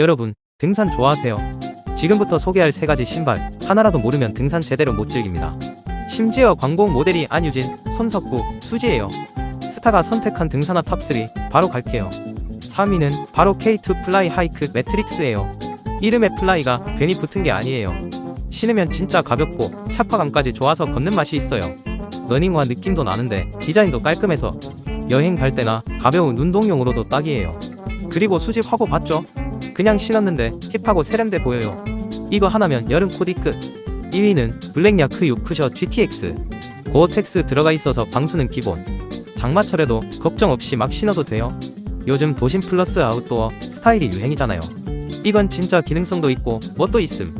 여러분, 등산 좋아하세요? 지금부터 소개할 세 가지 신발, 하나라도 모르면 등산 제대로 못 즐깁니다. 심지어 광고 모델이 안유진, 손석구, 수지예요. 스타가 선택한 등산화 탑3, 바로 갈게요. 3위는 바로 K2 플라이 하이크 매트릭스예요. 이름에 플라이가 괜히 붙은 게 아니에요. 신으면 진짜 가볍고 착화감까지 좋아서 걷는 맛이 있어요. 러닝화 느낌도 나는데 디자인도 깔끔해서 여행 갈 때나 가벼운 운동용으로도 딱이에요. 그리고 수집 화보 봤죠? 그냥 신었는데 힙하고 세련돼 보여요. 이거 하나면 여름 코디 끝. 2위는 블랙야크 유크셔 GTX. 고어텍스 들어가 있어서 방수는 기본. 장마철에도 걱정 없이 막 신어도 돼요. 요즘 도심 플러스 아웃도어 스타일이 유행이잖아요. 이건 진짜 기능성도 있고 멋도 있음.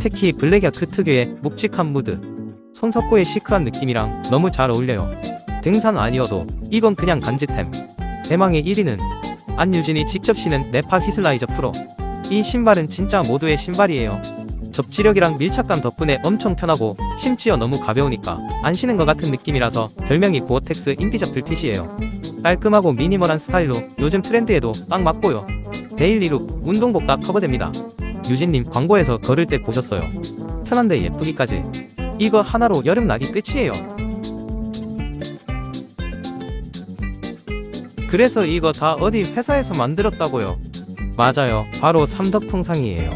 특히 블랙야크 특유의 묵직한 무드. 손석구의 시크한 느낌이랑 너무 잘 어울려요. 등산 아니어도 이건 그냥 간지템. 대망의 1위는 안유진이 직접 신은 네파 히슬라이저 프로. 이 신발은 진짜 모두의 신발이에요. 접지력이랑 밀착감 덕분에 엄청 편하고 심지어 너무 가벼우니까 안 신은 것 같은 느낌이라서 별명이 고어텍스 인피저플 핏이에요. 깔끔하고 미니멀한 스타일로 요즘 트렌드에도 딱 맞고요. 데일리룩, 운동복 다 커버됩니다. 유진님 광고에서 걸을 때 보셨어요. 편한데 예쁘기까지. 이거 하나로 여름 나기 끝이에요. 그래서 이거 다 어디 회사에서 만들었다고요. 맞아요. 바로 삼덕통상이에요.